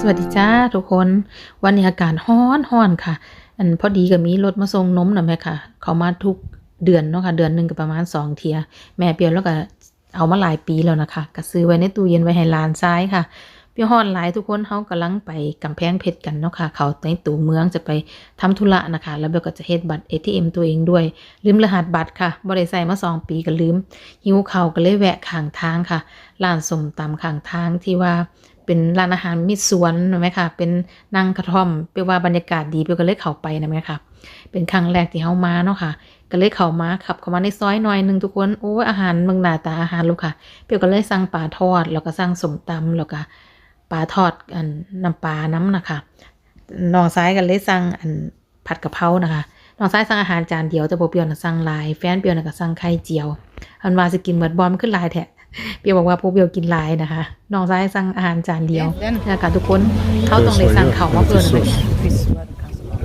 สวัสดีจ้าทุกคน วันนี้อากาศร้อนร้อนค่ะ อันพอดีก็มีรถมาส่งนมนะแม่ค่ะ เขามาทุกเดือนเนาะค่ะ เดือนหนึ่งก็ประมาณสองเทีย แม่เปียวแล้วก็เอามาหลายปีแล้วนะคะก็ซื้อไว้ในตู้เย็นไว้ให้ลานซ้ายค่ะเปียวฮอนหลายทุกคนเขากำลังไปกำแพงเพชรกันเนาะค่ะ เขาในตัวเมืองจะไปทำธุระนะคะ แล้วเบลก็จะเฮ็ดบัตร ATM ตัวเองด้วย ลืมรหัสบัตรค่ะบ่ได้ใส่มาสองปีก็ลืมหิวเขาก็เลยแวะข้างทางค่ะร้านสมตำข้างทางที่ว่า เป็นร้านอาหารมิตรสวนนะไหมคะเป็นนั่งกระท่อมเปลว่าบรรยากาศดีเปลก็เลยเข้าไปนะไหมคะเป็นครั้งแรกที่เฮามาเนาะค่ะ ก็เลยเข้ามาขับเข้ามาในซอยหน่อยหนึ่งทุกคนโอ้ยอาหารเมืองหน้าตาอาหารลูกค่ะเปลก็เลยสั่งปลาทอดแล้วก็สั่งสมตำแล้วก็ปลาทอดอันน้ำปลาน้ำนะคะน้องซ้ายก็เลยสั่งอันผัดกะเพรานะคะน้องซ้ายสั่งอาหารจานเดียวแต่โบเปียวน่ะสั่งลาย แฟนเปียวน่ะก็สั่งไข่เจียวอันว่าสิกินเบิดบอมขึ้นลายแท้ เปียวบอกว่าพวกเปียวกินหลายนะคะน้องซ้ายสั่งอาหารจานเดียวนะคะทุกคนเขาต้องได้สั่งเขาวมาเพื่อนเลย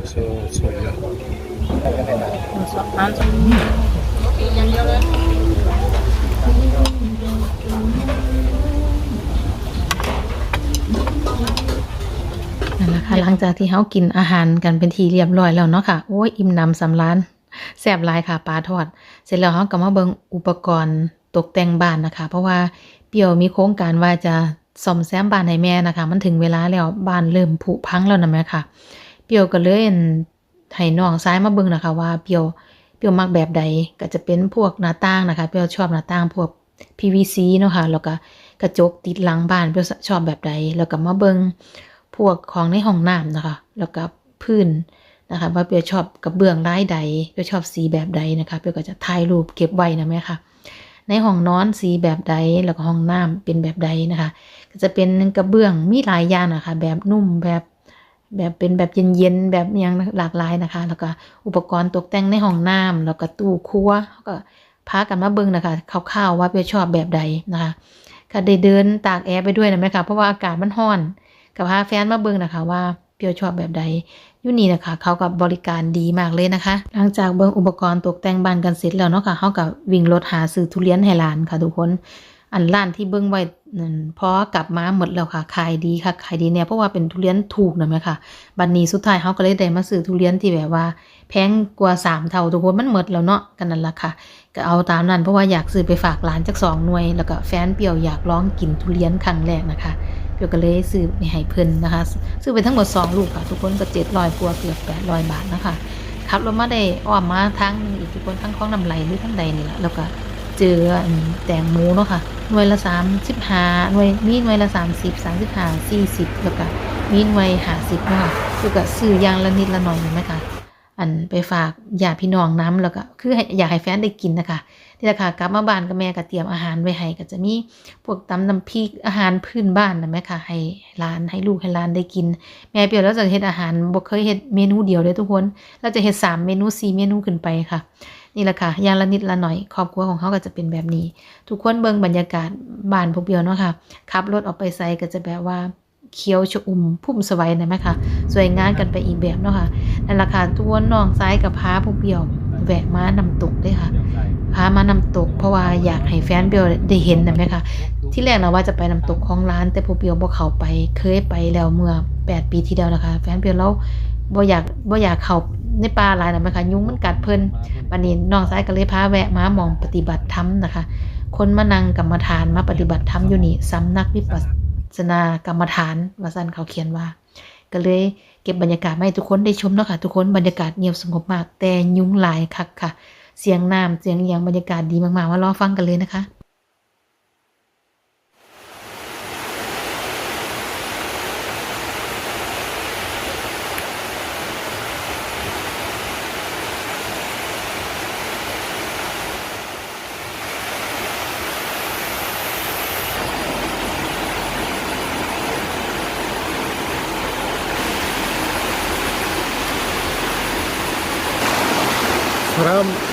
Eso soy yo. นั่นแหละค่ะหลังจากที่เขากินอาหารกันเป็นทีเรียบร้อยแล้วเนาะค่ะโอ้ยอิ่มหนำสำราญแซ่บหลายค่ะปลาทอด เสร็จแล้วเขาก็มาเบิ่งอุปกรณ์ ตกแต่งบ้านนะคะ เพราะว่าเปียวมีโครงการว่าจะซ่อมแซมบ้านให้แม่นะคะ มันถึงเวลาแล้วบ้านเริ่มผุพังแล้วนะแม่ค่ะ เปียวก็เลยอั่นให้น้องซ้ายมาเบิ่งนะคะ ว่าเปียวเปียวมักแบบใดก็จะเป็นพวกหน้าต่างนะคะ เปียวชอบหน้าต่างพวก PVC เนาะค่ะแล้วก็กระจกติดหลังบ้านเปียวชอบแบบใดแล้วก็มาเบิ่งพวกของในห้องน้ำนะคะ แล้วก็พื้นนะคะว่าเปียวชอบกระเบื้องลายใดเปียวชอบสีแบบใดนะคะ เปียวก็จะถ่ายรูปเก็บไว้นะแม่ค่ะ ในห้องนอนสีแบบใดแล้วก็ห้องน้ำเป็นแบบใดนะคะ ก็จะเป็นกระเบื้องมีหลายอย่างนะคะ แบบนุ่มแบบแบบเป็นแบบเย็นๆแบบอยังหลากหลายนะคะ แล้วก็อุปกรณ์ตกแต่งในห้องน้ำแล้วก็ตู้ครัวก็พากันมาเบิ่งนะคะคร่าวๆว่าเปียชอบแบบใดนะคะก็ได้เดินตากแอร์ไปด้วยนะแม่ค่ะเพราะว่าอากาศมันร้อนกับพาแฟนมาเบิ่งนะคะว่าเปียวชอบแบบใด ยูนี่นะคะเขากับบริการดีมากเลยนะคะ หลังจากเบิ่งอุปกรณ์ตกแต่งบ้านกันเสร็จแล้วเนาะค่ะเขากับวิ่งรถหาซื้อทุเรียนให้หลานค่ะทุกคน อันร้านที่เบิ่งไว้นั่นพอกลับมาหมดแล้วค่ะขายดีค่ะขายดีเนี่ยเพราะว่าเป็นทุเรียนถูกนะแม่ค่ะ บัดนนี้สุดท้ายเขาก็เลยได้มาซื้อทุเรียนที่แบบว่า แพงกว่าสามเท่าทุกคนมันหมดแล้วเนาะกันนั่นละค่ะ ก็เอาตามนั้นเพราะว่าอยากซื้อไปฝากหลานจักสองหน่วย แล้วก็แฟนเปียวอยากลองกินทุเรียนครั้งแรกนะคะ เปียวก็เลยซื้อให้เพิ่นนะคะ ซื้อไปทั้งหมด 2 ลูกค่ะ ทุกคนก็เจ็ดร้อยกว่าเกือบแปดร้อยบาทนะคะขับรถมาได้อ้อมมาทั้งอีกทุกคนทั้งคลองนำไหลหรือทั้งใดนี่แหละแล้วก็เจอแตงโมเนาะค่ะหน่วยละสามสิบห้าหน่วยมีหน่วยละสามสิบสามสิบห้าสี่สิบแล้วก็มีหน่วยห้าสิบเนาะค่ะคือก็ซื้ออยางละนิดละหน่อยเห็นไหมคะ อันไปฝากญาติพี่น้องน้ำแล้วก็คืออยากให้แฟนได้กินนะคะนี่แหละค่ะกลับมาบ้านกับแม่ก็เตรียมอาหารไว้ให้ก็จะมีพวกตำน้ำพริกอาหารพื้นบ้านนะแม่ค่ะให้ร้านให้ลูกให้ร้านได้กิน แม่เปียวแล้วจะเฮ็ดอาหารบ่เคยเฮ็ดเมนูเดียวเลยทุกคนเราจะเฮ็ดสามเมนูสี่เมนูขึ้นไปค่ะนี่แหละค่ะอย่างละนิดละหน่อยครอบครัวของเขาก็จะเป็นแบบนี้ ทุกคนเบิ่งบรรยากาศบ้านพวกเปียวเนาะค่ะขับรถออกไปไสก็จะแบบว่า เขียวชอุ่มพุ่มสวัยนะแม่ค่ะสวยงามกันไปอีกแบบเนาะค่ะนั่นแหละค่ะทุกคนน้องซ้ายกับพาพวกเปียวแวะม้านำตกด้วยค่ะพามานำตก เพราะว่าอยากให้แฟนเปียวได้เห็นนะแม่ค่ะที่แรกนะว่าจะไปน้ำตกของร้าน แต่พวกเปียวบ่เขาไปเคยไปแล้วเมื่อ 8 ปีที่แล้วนะคะ แฟนเปียวเราบ่อยากบ่อยากเขาในป่าหลายนะแม่ค่ะยุงมันกัดเพลินบัดนี้น้องสายก็เลยพาแวะม้ามองปฏิบัติธรรมนะคะ คนมานั่งกรรมฐานมาปฏิบัติธรรมอยู่นี่สำนักวิปัสส สนากรรมฐานว่าซันเขาเขียนว่า ก็เลยเก็บบรรยากาศมาให้ทุกคนได้ชมเนาะค่ะ ทุกคนบรรยากาศเงียบสงบมาก แต่ยุงหลายคักค่ะ เสียงน้ำเสียงอหย่างบรรยากาศดีมากๆมารอฟังกันเลยนะคะ Programm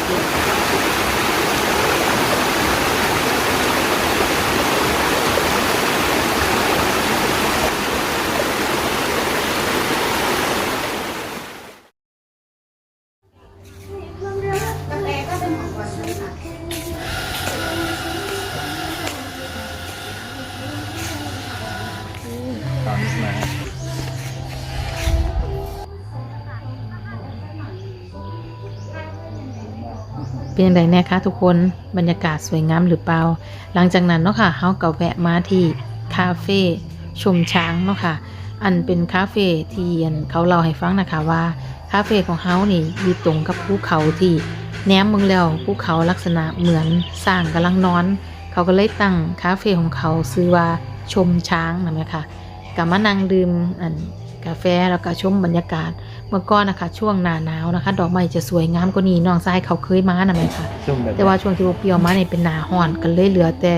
เป็นยังไงแน่คะทุกคนบรรยากาศสวยงามหรือเปล่า หลังจากนั้นเนาะค่ะเฮาก็แวะมาที่คาเฟ่ชมช้างเนาะค่ะ อันเป็นคาเฟ่ที่อันเขาเล่าให้ฟังนะคะว่าคาเฟ่ของเฮานี่อยู่ตรงกับภูเขาที่แนมเมืองแล้วภูเขาลักษณะเหมือนสร้างกำลังนอน เขาก็เลยตั้งคาเฟ่ของเขาชื่อว่าชมช้างนะแม่ค่ะก็มานั่งดื่มอันกาแฟแล้วก็ชมบรรยากาศ เมื่อก่อนนะคะ ช่วงหน้าหนาวนะคะ ดอกไม้จะสวยงามกว่านี้น้องทรายเขาเคยมานะแม่ค่ะ ช่วงแบบแต่ว่าช่วงที่พวกเปรียวมาเนี่ยเป็นหนาห่อนกันเลยเหลือแต่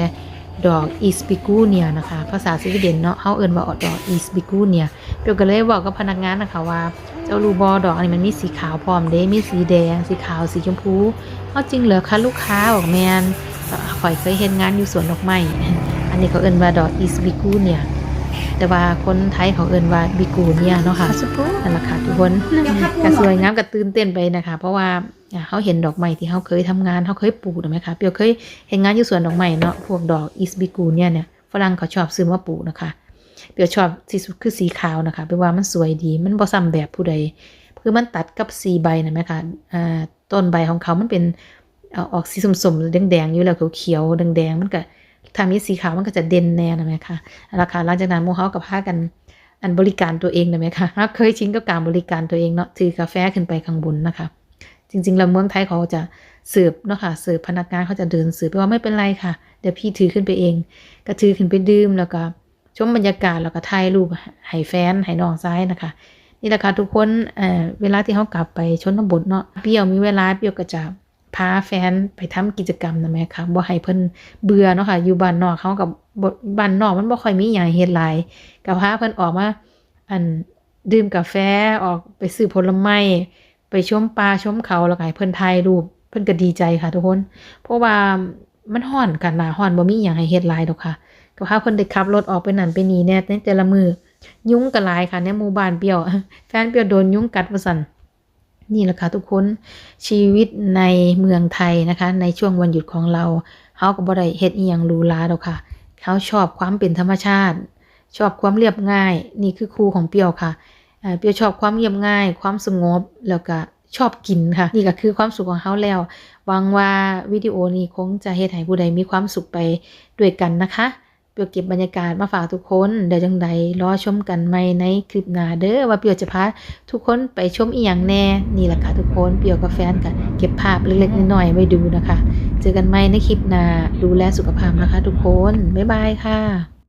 ดอกอีสปิกูเนียนะคะ ภาษาสวีเดนเนาะเขาเอิ้นว่าดอกอีสปิกูเนียเปรียวก็เลยบอกกับพนักงานนะคะว่า เจ้ารูบอดอกอันนี้มันมีสีขาวพร้อมเด้มีสีแดง สีขาวสีชมพูเอาจริงเหรอคะลูกค้าบอกแมนก็ข่อยเคยเห็นงานอยู่สวนดอกไม้อันนี้เขาเอิ้นว่าดอกอีสบิกูเนีย แต่ว่าคนไทยเขาเอิ้นว่าบิกูเนี่ยเนาะค่ะนั่นแหละค่ะทุกคนก็สวยงามก็ตื่นเต้นไปนะคะ เพราะว่าเขาเห็นดอกไม้ที่เขาเคยทำงานเขาเคยปลูกถูกไหมคะเปียวเคยเห็นงานอยู่สวนดอกไม้เนาะพวกดอกอีสบิกูเนี่ยเนี่ยฝรั่งเขาชอบซื้อมาปลูกนะคะเปียวชอบที่สุดคือสีขาวนะคะเปียวว่ามันสวยดี มันบ่ซ้ำแบบผู้ใดคือมันตัดกับสีใบนะไหมคะอ่าต้นใบของเขามันเป็นอออกสีสมๆแดงๆอยู่แล้วเขียวๆแดงๆมันก็ ทางนี้สีขาวมันก็จะเด่นแน่นะไหมคะราคาหลังจากนั้นหมูเฮากับพากันอันบริการตัวเองนะไหมคะเราเคยชินกับการบริการตัวเองเนาะถือกาแฟขึ้นไปข้างบนนะคะ จริงๆแล้วเมืองไทยเขาจะเสิร์ฟเนาะค่ะเสิร์ฟพนักงานเขาจะเดินเสิร์ฟไปว่าไม่เป็นไรค่ะ เดี๋ยวพี่ถือขึ้นไปเอง ก็ถือขึ้นไปดื่มแล้วก็ชมบรรยากาศแล้วก็ถ่ายรูปให้แฟนให้น้องซ้ายนะคะ นี่แหละค่ะทุกคนเอ่อเวลาที่เขากลับไปชนบทเนาะเปรี้ยวมีเวลาเปรี้ยวก็จะ พาแฟนไปทำกิจกรรมนะแม่ค่ะบ่ให้เพิ่นเบื่อเนาะค่ะ อยู่บ้านนอกเขากับบ้านนอกมันบ่ค่อยมีหยังเฮ็ดหลายก็พาเพิ่นออกมาอันดื่มกาแฟออกไปซื้อผลไม้ไปชมปลาชมเขาแล้วก็ให้เพิ่นถ่ายรูปเพิ่นก็ดีใจค่ะทุกคน เพราะว่ามันฮ้อนกันหนาฮ้อนบ่มีหยังให้เฮ็ดหลายดอกค่ะก็พาเพิ่นได้ขับรถออกไปนั่นไปนี่แน่ในแต่ละมือยุงก็หลายค่ะในหมู่บ้านเปียว แฟนเปียวโดนยุงกัดว่าซั่น นี่แหละค่ะทุกคนชีวิตในเมืองไทยนะคะ ในช่วงวันหยุดของเราเฮาก็บ่ได้เฮ็ดอีหยังรูหราดอกค่ะเขาชอบความเป็นธรรมชาติ ชอบความเรียบง่าย นี่คือครูของเปียวค่ะเปียวชอบความเรียบง่าย ความสงบแล้วก็ชอบกินค่ะ นี่ก็คือความสุขของเฮาแล้วหวังว่าวิดีโอนี้คงจะเฮ็ดให้ผู้ใดมีความสุขไปด้วยกันนะคะ เปียวเก็บบรรยากาศมาฝากทุกคน เดี๋ยวจังใดรอชมกันใหม่ในคลิปหน้าเด้อว่าเปียวจะพาทุกคนไปชมอีหยังแน่ นี่แหละค่ะทุกคนเปียวกับแฟนกันเก็บภาพเล็กๆน้อยๆไว้ดูนะคะ เจอกันใหม่ในคลิปหน้าดูแลสุขภาพนะคะ ทุกคน บ๊ายบายค่ะ